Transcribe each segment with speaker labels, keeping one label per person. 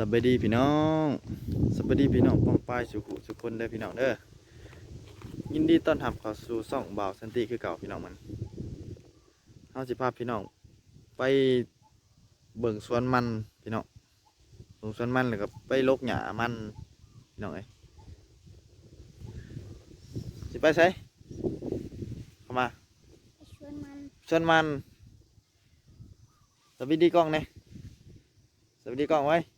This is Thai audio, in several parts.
Speaker 1: สวัสดีพี่น้องสวัสดีพี่น้องป้องป้ายสุขุสุขคนเด้อพี่น้องเด้อยินดีต้อนรับเข้าสู่ซ่องบ่าวสันติคือเก่าพี่น้องมันเฮาสิพาพี่น้องไปเบิ่งสวนมันพี่น้องเบิ่งสวนมันแล้วก็ไปลกหญ้ามันพี่น้องเอ้ยสิไปไสเข้ามา
Speaker 2: ไปชวนมัน
Speaker 1: สวนมันสวัสดีกล้องเนี่ยสวัสดีกล้องไว้ส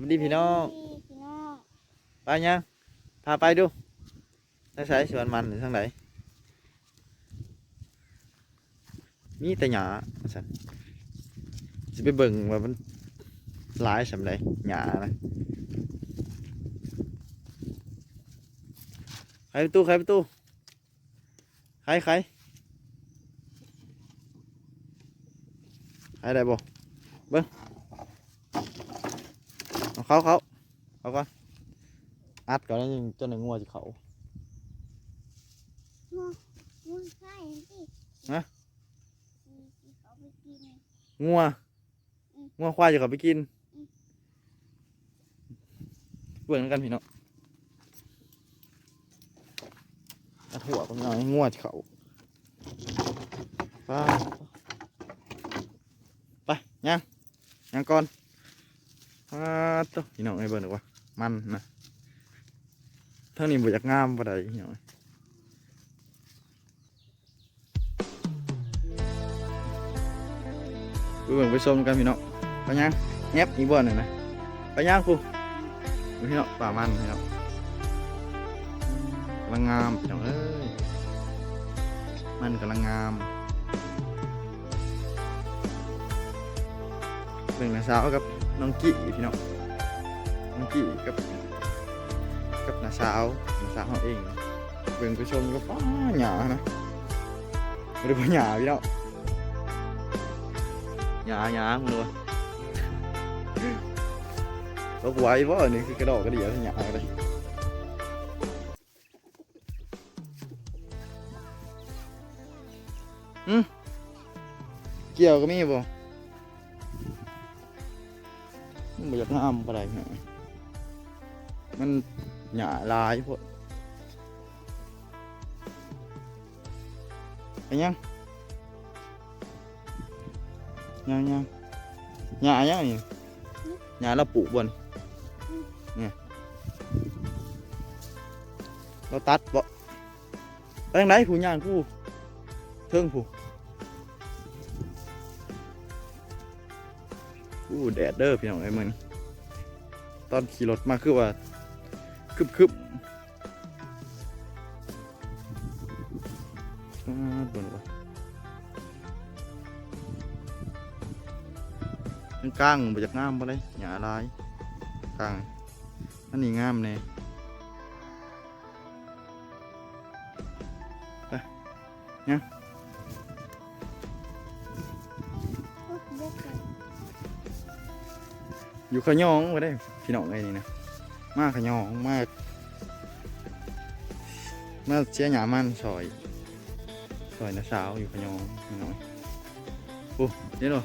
Speaker 1: วัสดีพี่น้อง
Speaker 2: พี่น้อง
Speaker 1: ไปยังพาไปดูถ้าใช้สวนมันหรือทางไหนมีแต่หญ้าสันจะไปเบิ่งว่ามันหลายสำไรหญ้านะใครประตูใครประตูใครใครใครได้บ่เบิ่ง เอาเขาเขาเขาก่อนอัดก่อนแล้วยังจนในงัวจะเขา
Speaker 2: งูงูใช่สิ
Speaker 1: ฮะ
Speaker 2: ที่เขาไปกิน
Speaker 1: งัว
Speaker 2: อืม
Speaker 1: งัวควายจะเขาไปกิน
Speaker 2: อืม
Speaker 1: เบื่อกันพี่น้องอัดหัวกันหน่อยงัวจะเขาไปไปยังยังก่อน อ่าตัวพี่น้องไอ้เบิร์นหรือวะมันนะทั้งนี้บ่อยากงามปะไดพี่น้องไปเบิ่งไปชมกันพี่น้องไปยังแงบอีกบ่อนหนึ่งนะไปยังคู่พี่น้องป่ามันพี่น้องกำลังงามพี่น้องเอ้ยมันกำลังงามเบิ่งนะสาวกับ น้องกี้พี่น้องน้องกี้กับกับน้าสาวน้าสาวเขาเองเบิ่งไปชมก็ป้าหยานะไม่ได้ป้าหยาพี่น้องหยาหยามึงดูตกไว้บ่นี่คือกระดอกกระเดียที่หยาเลยอืมเกี่ยวก็มีบ่ มันบ่อยากงามปานใดแหมมันหยาลายพวกไปยังยังยังหญ้ายังนี่หญ้าเราปลูกบนเนี่ยเราตัดบ่ไปทางไหนผู้ย่างผู้เทิงผูู้้แดดเด้อพี่น้องไอ้มึงตอนขี่รถมาคือว่าคึบคึบอ่าโดนวะมันกลางบ่จากงามบ่เลยหญ้าลายกลางอันนี้งามแน่ไปยัง
Speaker 2: พ
Speaker 1: อยู่ขยองบ่ได้พี่น้องไอ้นี่นะมากขยองมากมาเชียหญ้ามันซอยซอยนะสาวอยู่ขยองพี่น้องโอ้เดี๋ยวเนาะ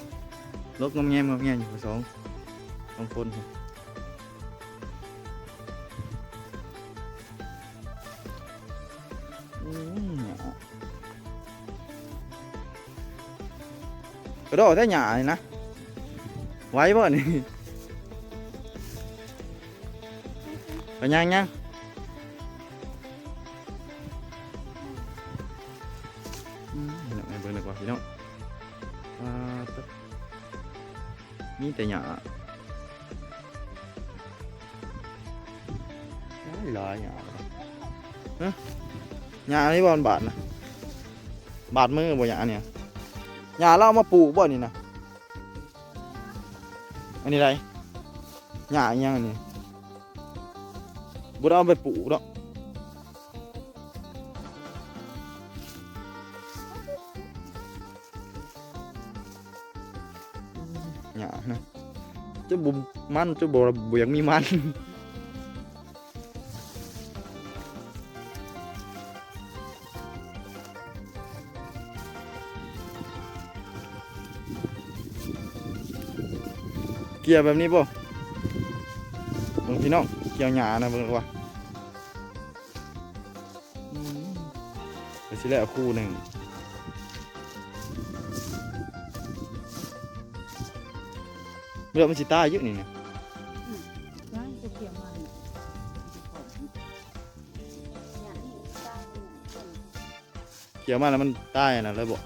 Speaker 1: ลบงอมแงมงอมแงมอยู่สองสองคนพุ่นอืมหญ้ากระโดดได้หญ้านี่นะไว้บ่นี่ ไปยังยังพี่น้องไอ้เบิ่งดีกว่าพี่น้องอ่าตึ๊บมีแต่หญ้าหลายหญ้าฮะหญ้านี่บ่มันบาดนะบาดมือบ่หญ้าเนี่ยหญ้าเราเอามาปลูกบ่นี่นะอันนี้ไรหญ้าอีหยังนี้ บ่ได้เอาไปปลูกดอกหญ้านะจะบุมันจะบ่บ่อยากมีมันเกียร์แบบนี้ป่ะพี่น้อง เกี่ยวหญ้านะเบิ่งดีกว่าอืมเดี๋ยวสิแล้วคู่หนึ่งเรื่องมันสิตายเยอะนี่เนี่ย
Speaker 3: ร้านจะเกี่ยวมันอย่างนี้สร้างเนี่ยต้น
Speaker 1: เกี่ยวมาแล้วมันตายนะเลยบอก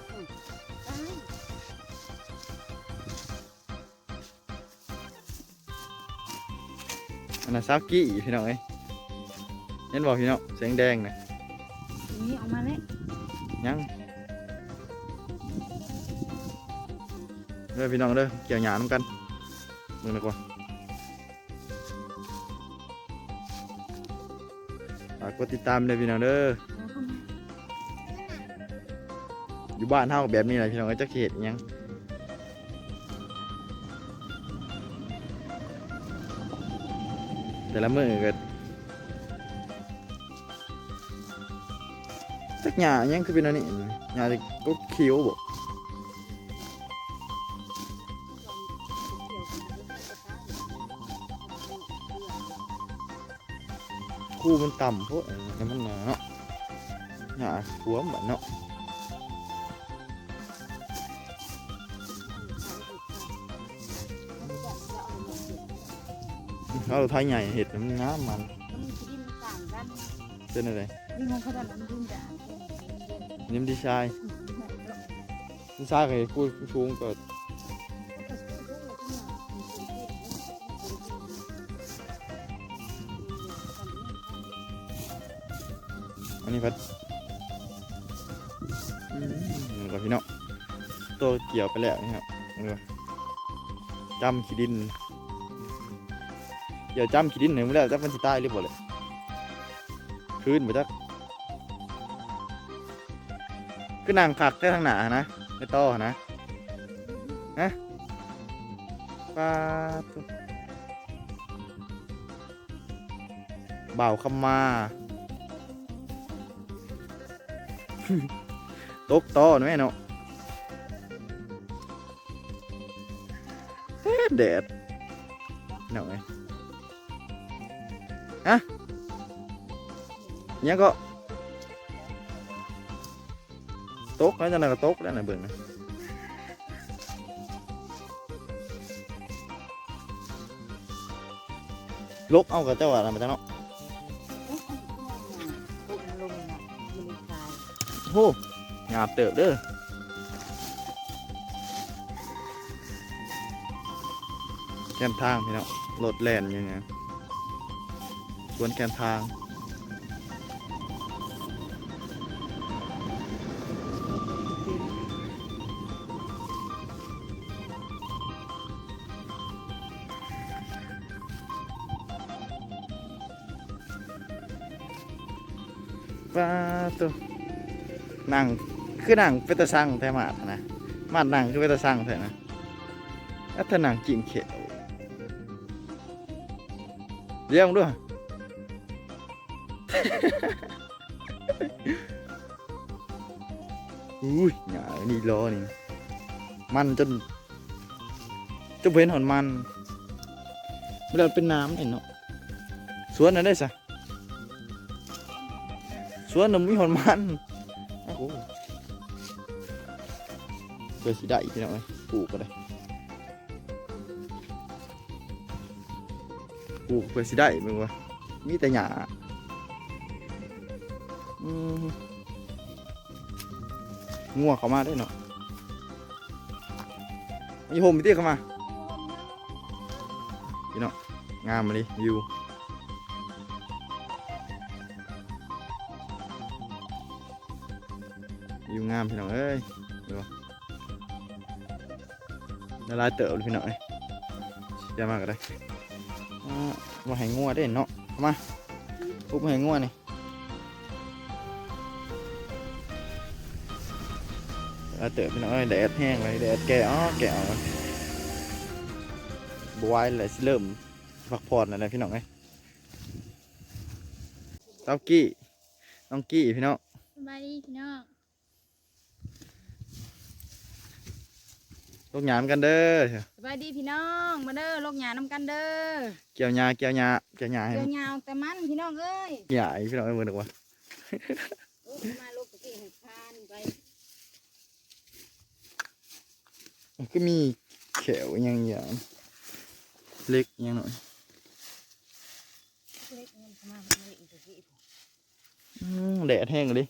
Speaker 1: นนั้นซากี้พี่น้องเอ้ยเห็นบอกพี่น้องแสงแดงนะ
Speaker 3: นี่เอามาแล้ว
Speaker 1: ยังเด้อพี่น้องเด้อเกี่ยวหญ้าน้ำกันเบิ่งดีกว่าฝากกดติดตามเลยพี่น้องเด้อ
Speaker 3: เอาเข้ามา
Speaker 1: อยู่บ้านเฮาแบบนี้แหละพี่น้องเอ้ยจักสิเฮ็ดอิหยัง แต่ละมือก็จักหญ้าอิหยังคือเป็นอันนี้หญ้าที่ก็เขียวบ่คู่มันต่ำพวกนี้มันเนาะหนาหัวมันเนาะ เอาไทยใหญ่เห็ดมันงามมันเป็นอะไรนิ่มดีชายดีชายเคยกูชูงก็อันนี้พัดอืมนี่ก็พี่น้องตัวเกี่ยวไปแล้วนี่ครับนี่ก็จำขี้ดิน เกี่ยวจำขี้ดินหนึ่งแล้วจักมันสิตายหรือเปล่าเลยคืนบ่จักคือนางผักแค่ทางหนานะไม่ต่อนะฮะปลาตัวบ่าวคำมาตกต่อหน่อยเนาะแดดหน่อย ฮะยังก็ตกแล้วจะนั่นก็ตกแล้วนะเบิ่งนะลกเอากับเจ้าอะไรมาจ้าเนาะโอ้หยาบเติบเด้อแคมทางพี่น้องรถแล่นอยู่เนี่ย สวนแคมทางป้าตัวนั่งคือนั่งเป็นตะสั่งแต่มาดนะมาดนั่งคือเป็นตะสั่งแต่นะแล้วถ้านั่งกินเขียวเรียงด้วย อุ้ยหยานี่ล้อนี่ มันจนจะเห็นหอนมันเวลาเป็นน้ำเห็นเนาะสวนนั้นได้สะสวนน่ะมีหอนมันโอ้โหเดี๋ยวสิได้อีกทีหน่อยปลูกก็ได้ปลูกเพื่อสิได้มึงวะมีแต่หญ้าอืม งัวเขามาได้เนาะมีโฮมมีเตี้ยเข้ามาพี่เนาะงามมาเลยวิววิวงามพี่น้องเอ้ยดูละลายเติบเลยพี่น้องเอ้ยเดี๋ยวมาก็ได้อ่ามาให้งัวได้เนาะเอามาปุ๊บมาให้งัวนี่ ละลายเติบพี่น้องเอ้ยแดดแห้งเลยแดดแก่อ๋อแก่เอาบวายเลยสิเริ่มพักผ่อนแล้วนะพี่น้องเอ้ยเต้ากี้น้องกี้พี่น้อง
Speaker 2: สบายดีพี่น้อง
Speaker 1: โตกหยามกันเด้อ
Speaker 3: สบายดีพี่น้องมาเด้อโลกหยาน้ำกันเด้อ
Speaker 1: เกี่ยวหญ้าเกี่ยวหญ้าเกี่ยวหญ้าให้
Speaker 3: เกี่ย
Speaker 1: มั
Speaker 3: วนยาวแต่มันพี่น้องเอ้ย
Speaker 1: ใหญ่พี่น้องเอ้ยมือหนึ่งวะ
Speaker 3: โอ้มาลูกตะกี้เห็นพานไป
Speaker 1: มัน ก็มีแขวอยังอย่างเล็กอยังหน่อย
Speaker 3: เล็กมันเข้ามาเล็กอีกตะกี้
Speaker 1: อืมแดดแห้งเลย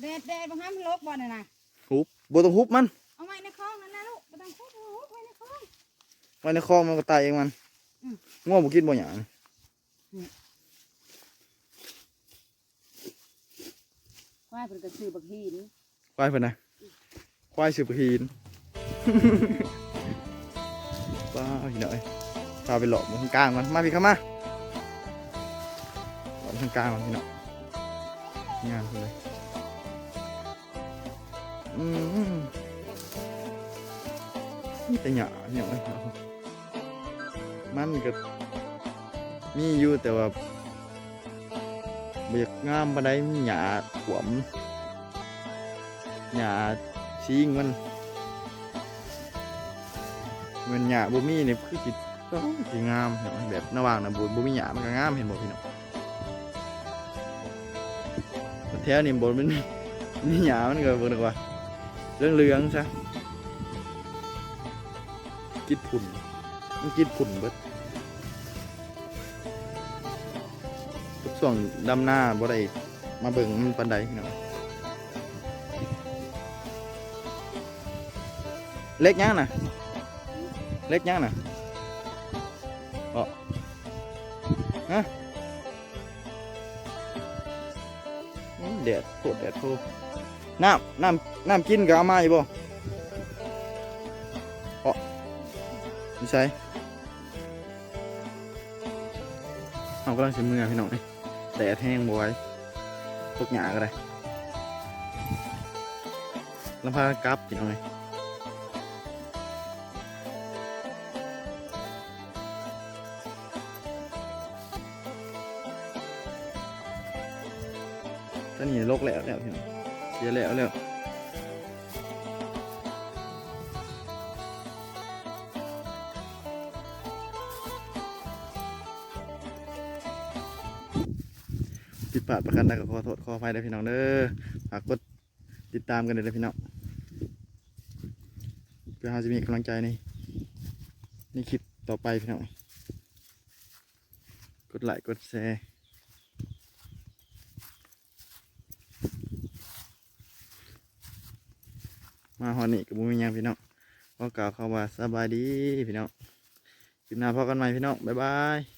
Speaker 3: แดดแดดบางครั้งมันลกบ่น่ะนะ
Speaker 1: ฮุบบ่ต้องฮุบมัน
Speaker 3: เอาไว้ในคลองนั่นนะลูกบ่ต้องคุดเอาไว้ในคลอง
Speaker 1: ไว้ในคลองมันก็ตายเองมัน
Speaker 3: อืม
Speaker 1: ง่วงบ่กินบ่หยาง
Speaker 3: ควายเพิ่นก็ซื้อบักหิน
Speaker 1: ควายเพิ่นนะควายสืบหีน ป้าพี่น้อยพาไปหลอกมันกลางมันมาพี่เข้ามาหลอกมันกลางมันพี่น้องงานเลยอืมนี่แต่หยาเนี่ยเอ้ยมันก็มีอยู่แต่ว่าเบียกงามปานใดมีหยาขวมหยาชิงมัน มันหยาบ่มีเนี่ยคือสิก็สิงามเห็นแบบระหว่างนะบ่บ่มีหยามันก็งามเห็นบ่พี่น้องแถวนี้บ่มันมีหยามันก็บ่นึกว่าเรื่องเรืองซะกิดผุ่นมันกิดผุ่นเบิดทุกช่วงดำหน้าบ่ได้มาเบิ่งมันปานใดพี่น้องเล็กยังน่ะ เล็กยังน่ะบ่ฮะอืมแดดโคตรแดดโคตรน้ำน้ำน้ำกินก็เอามาอยู่บ่อ๋อไม่ใช่เอากำลังสิมือพี่น้องนี่แดดแห้งบอยพวกหยาก็ได้แล้วพากลับพี่น้องนี่ ตอนนี้โลกแล้วแล้วพี่น้องเสียแล้วแล้วผิดพลาดประกันใดก็ขอโทษขออภัยด้วยพี่น้องเด้อฝากกดติดตามกันเลยนะพี่น้องเพื่อเราจะมีกำลังใจในในคลิปต่อไปพี่น้องกดไลค์กดแชร์ มาฮอนี่กับบุมียังพี่น้องก็กล่าวคำว่าสบายดีพี่น้องคลิปหน้าพอกันใหม่พี่น้องบ๊ายบาย